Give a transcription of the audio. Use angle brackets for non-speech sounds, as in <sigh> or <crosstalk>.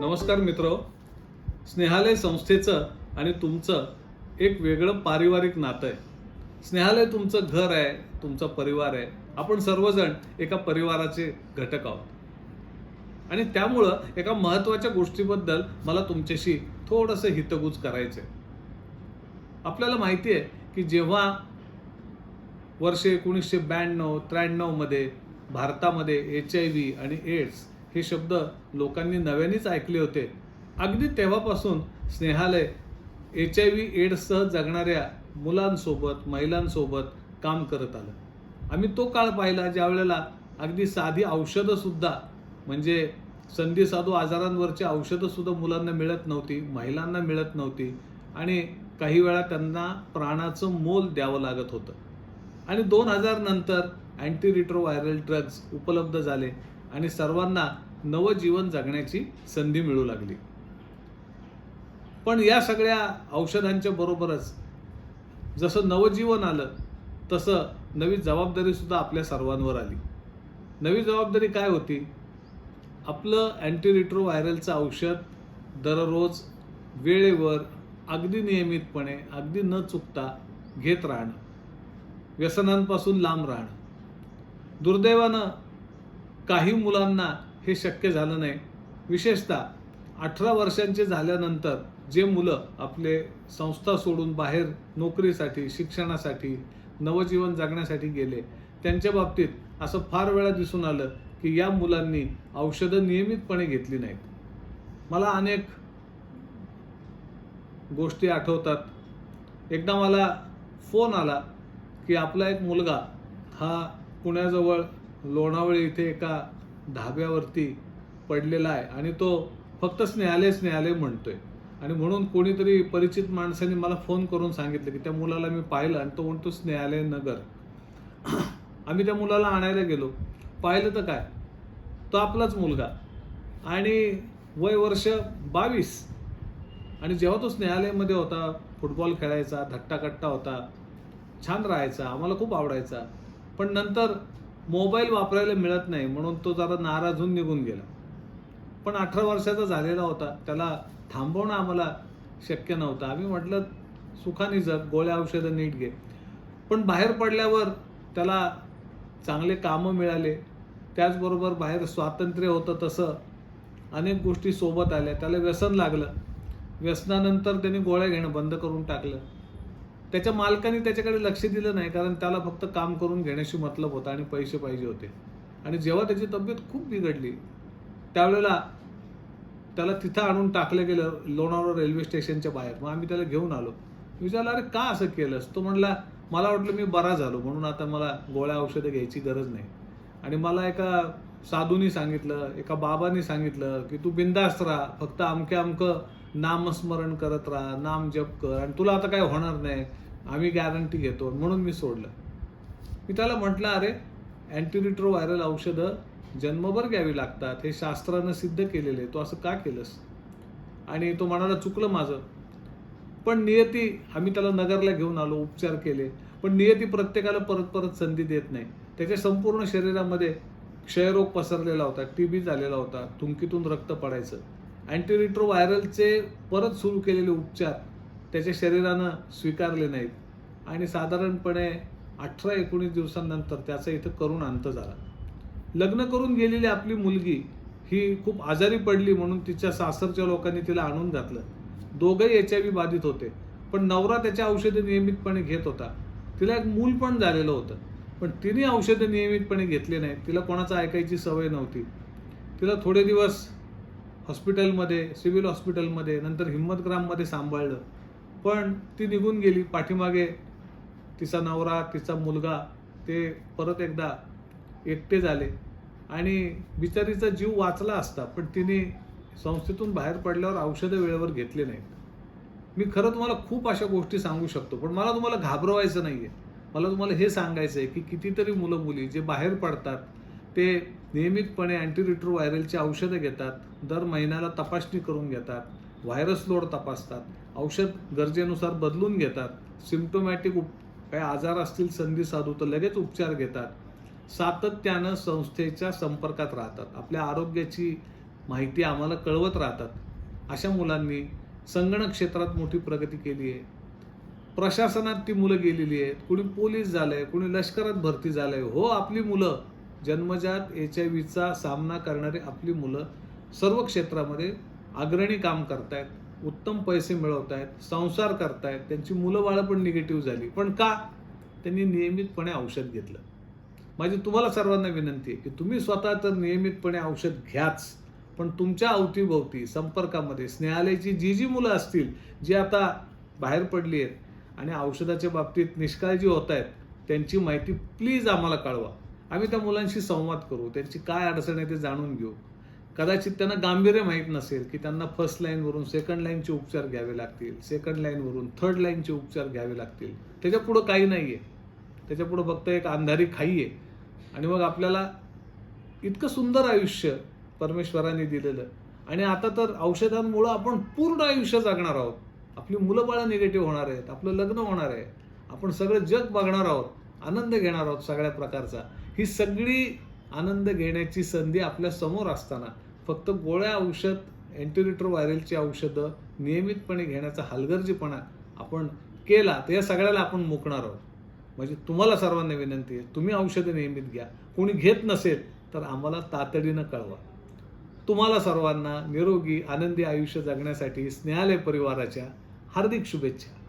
नमस्कार मित्र. स्नेहालय संस्थेचं आणि तुमचं एक वेगळं पारिवारिक नातं आहे. स्नेहालय तुमचं घर आहे तुमचा परिवार आहे. आपण सर्वजण एका परिवाराचे घटक आहोत. आणि त्यामुळं एका महत्त्वाच्या गोष्टीबद्दल मला तुमच्याशी थोडंसं हितगुज करायचं आहे आपल्याला माहिती आहे की जेव्हा वर्ष एकोणीसशे ब्याण्णव त्र्याण्णवमध्ये भारतामध्ये एच आय व्ही आणि एड्स हे शब्द लोकांनी नव्यानेच ऐकले होते. अगदी तेव्हापासून स्नेहालय एच आय व्ही एड्ससह जगणाऱ्या मुलांसोबत महिलांसोबत काम करत आलं. आम्ही तो काळ पाहिला ज्या वेळेला अगदी साधी औषधंसुद्धा म्हणजे संधी साधू आजारांवरची औषधंसुद्धा मुलांना मिळत नव्हती महिलांना मिळत नव्हती आणि काही वेळा त्यांना प्राणाचं मोल द्यावं लागत होतं. आणि दोन हजार नंतर अँटी रिट्रोव्हायरल ड्रग्ज उपलब्ध झाले आणि सर्वांना नवं जीवन जगण्याची संधी मिळू लागली. पण या सगळ्या औषधांच्या बरोबरच जसं नवजीवन आलं तसं नवी जबाबदारी सुद्धा आपल्या सर्वांवर आली. नवी जबाबदारी काय होती? आपलं अँटी रिट्रोव्हायरलचं औषध दररोज वेळेवर अगदी नियमितपणे अगदी न चुकता घेत राहणं. व्यसनांपासून लांब राहणं. दुर्दैवानं काही मुलांना हे शक्य झालं नाही. विशेषतः अठरा वर्षांचे झाल्यानंतर जे मुलं आपले संस्था सोडून बाहेर नोकरीसाठी शिक्षणासाठी नवजीवन जगण्यासाठी गेले त्यांच्या बाबतीत असं फार वेळा दिसून आलं की या मुलांनी औषधं नियमितपणे घेतली नाहीत. मला अनेक गोष्टी आठवतात. एकदा मला फोन आला की आपला एक मुलगा हा पुण्याजवळ लोणावळी इथे एका धाब्यावरती पडलेला आहे आणि तो फक्त स्नेहालय स्नेहालय म्हणतोय. आणि म्हणून कोणीतरी परिचित माणसाने मला फोन करून सांगितलं की त्या मुलाला मी पाहिलं आणि तो म्हणतो स्नेहालय नगर. <clears throat> आम्ही त्या मुलाला आणायला गेलो. पाहिलं तर काय? तो आपलाच मुलगा. आणि वय वर्ष बावीस. आणि जेव्हा तो स्नेहालयमध्ये होता फुटबॉल खेळायचा धट्टाकट्टा होता छान राहायचा आम्हाला खूप आवडायचा. पण नंतर मोबाईल वापरायला मिळत नाही म्हणून तो जरा नाराज होऊन निघून गेला. पण अठरा वर्षाचा झालेला होता. त्याला थांबवणं आम्हाला शक्य नव्हतं. आम्ही म्हटलं सुखाने जग गोळ्या औषधं नीट घे. पण बाहेर पडल्यावर त्याला चांगले कामं मिळाले. त्याचबरोबर बाहेर स्वातंत्र्य होतं तसं. अनेक गोष्टी सोबत आल्या. त्याला व्यसन लागलं. व्यसनानंतर त्याने गोळ्या घेणं बंद करून टाकलं. त्याच्या मालकाने त्याच्याकडे लक्ष दिलं नाही कारण त्याला फक्त काम करून घेण्याशी मतलब होता आणि पैसे पाहिजे होते. आणि जेव्हा त्याची तब्येत खूप बिघडली त्यावेळेला त्याला तिथं आणून टाकलं गेलं लोणावळा रेल्वे स्टेशनच्या बाहेर. मग आम्ही त्याला घेऊन आलो. विचारलं अरे का असं केलंस? तो म्हणला मला वाटलं मी बरा झालो म्हणून आता मला गोळ्या औषधं घ्यायची गरज नाही. आणि मला एका साधूनी सांगितलं एका बाबांनी सांगितलं की तू बिंदास्त राहा फक्त अमकं अमकं नामस्मरण करत राहा नाम जप कर. आणि तुला आता काय होणार नाही. आम्ही गॅरंटी घेतो. म्हणून मी सोडलं. मी त्याला म्हटलं अरे अँटीरिट्रोव्हायरल औषधं जन्मभर घ्यावी लागतात. हे शास्त्रानं सिद्ध केलेलं आहे. तू असं का केलंस? आणि तो म्हणाला चुकलं माझं. पण नियती आम्ही त्याला नगरला घेऊन आलो उपचार केले. पण नियती प्रत्येकाला परत परत संधी देत नाही. त्याच्या संपूर्ण शरीरामध्ये क्षयरोग पसरलेला होता टी बी झालेला होता. थुंकीतून रक्त पडायचं. अँटीरिट्रोव्हायरलचे परत सुरू केलेले उपचार त्याच्या शरीरानं स्वीकारले नाहीत. आणि साधारणपणे अठरा एकोणीस दिवसांनंतर त्याचा इथं करून अंत झाला. लग्न करून गेलेली आपली मुलगी ही खूप आजारी पडली म्हणून तिच्या सासरच्या लोकांनी तिला आणून घातलं. दोघंही एच आय व्ही बाधित होते पण नवरा त्याच्या औषधं नियमितपणे घेत होता. तिला एक मूल पण झालेलं होतं पण तिने औषधं नियमितपणे घेतले नाहीत. तिला कोणाचं ऐकायची सवय नव्हती. तिला थोडे दिवस हॉस्पिटलमध्ये सिव्हिल हॉस्पिटलमध्ये नंतर हिम्मतग्राममध्ये सांभाळलं. पण ती निघून गेली. पाठीमागे तिचा नवरा तिचा मुलगा ते परत एकदा एकटे झाले. आणि बिचारीचा जीव वाचला असता पण तिने संस्थेतून बाहेर पडल्यावर औषधं वेळेवर घेतले नाहीत. मी खरं तुम्हाला खूप अशा गोष्टी सांगू शकतो पण मला तुम्हाला घाबरवायचं नाही आहे मला तुम्हाला हे सांगायचं आहे की कितीतरी मुलं मुली जे बाहेर पडतात ते नियमितपणे अँटीरिट्रोव्हायरलची औषधं घेतात दर महिन्याला तपासणी करून घेतात व्हायरस लोड तपासतात औषध गरजेनुसार बदलून घेतात सिम्टोमॅटिक उप काही आजार असतील संधी साधू तर लगेच उपचार घेतात. सातत्यानं संस्थेच्या संपर्कात राहतात. आपल्या आरोग्याची माहिती आम्हाला कळवत राहतात. अशा मुलांनी संगणक क्षेत्रात मोठी प्रगती केली आहे. प्रशासनात ती मुलं गेलेली आहेत. कुणी पोलीस झालंय कुणी लष्करात भरती झालंय. हो आपली मुलं जन्मजात एच आय व्हीचा सामना करणारी आपली मुलं सर्व क्षेत्रामध्ये अग्रणी काम करतायत उत्तम पैसे मिळवत आहेत संसार करतायत. त्यांची मुलं बाळं पण निगेटिव्ह झाली. पण का? त्यांनी नियमितपणे औषध घेतलं. माझी तुम्हाला सर्वांना विनंती आहे की तुम्ही स्वतः तर नियमितपणे औषध घ्याच पण तुमच्या अवतीभोवती संपर्कामध्ये स्नेहालयाची जी जी मुलं असतील जी आता बाहेर पडली आहेत आणि औषधाच्या बाबतीत निष्काळजी होत आहेत त्यांची माहिती प्लीज आम्हाला कळवा. आम्ही त्या मुलांशी संवाद करू त्यांची काय अडचण आहे ते जाणून घेऊ. कदाचित त्यांना गांभीर्य माहीत नसेल की त्यांना फर्स्ट लाईनवरून सेकंड लाईनचे उपचार घ्यावे लागतील सेकंड लाईनवरून थर्ड लाईनचे उपचार घ्यावे लागतील. त्याच्या पुढं काही नाही आहे त्याच्या पुढं फक्त एक अंधारी खाई आहे आणि मग आपल्याला इतकं सुंदर आयुष्य परमेश्वराने दिलेलं. आणि आता तर औषधांमुळं आपण पूर्ण आयुष्य जगणार आहोत. आपली मुलं बाळं निगेटिव्ह होणार आहेत आपलं लग्न होणार आहे. आपण सगळं जग बघणार आहोत आनंद घेणार आहोत सगळ्या प्रकारचा. ही सगळी आनंद घेण्याची संधी आपल्यासमोर असताना फक्त गोळ्या औषध अँटीरिट्रो व्हायरलची औषधं नियमितपणे घेण्याचा हलगर्जीपणा आपण केला तर या सगळ्याला आपण मुकणार आहोत. म्हणजे तुम्हाला सर्वांना विनंती आहे तुम्ही औषधं नियमित घ्या. कोणी घेत नसेल तर आम्हाला तातडीनं कळवा. तुम्हाला सर्वांना निरोगी आनंदी आयुष्य जगण्यासाठी स्नेहालय परिवाराच्या हार्दिक शुभेच्छा.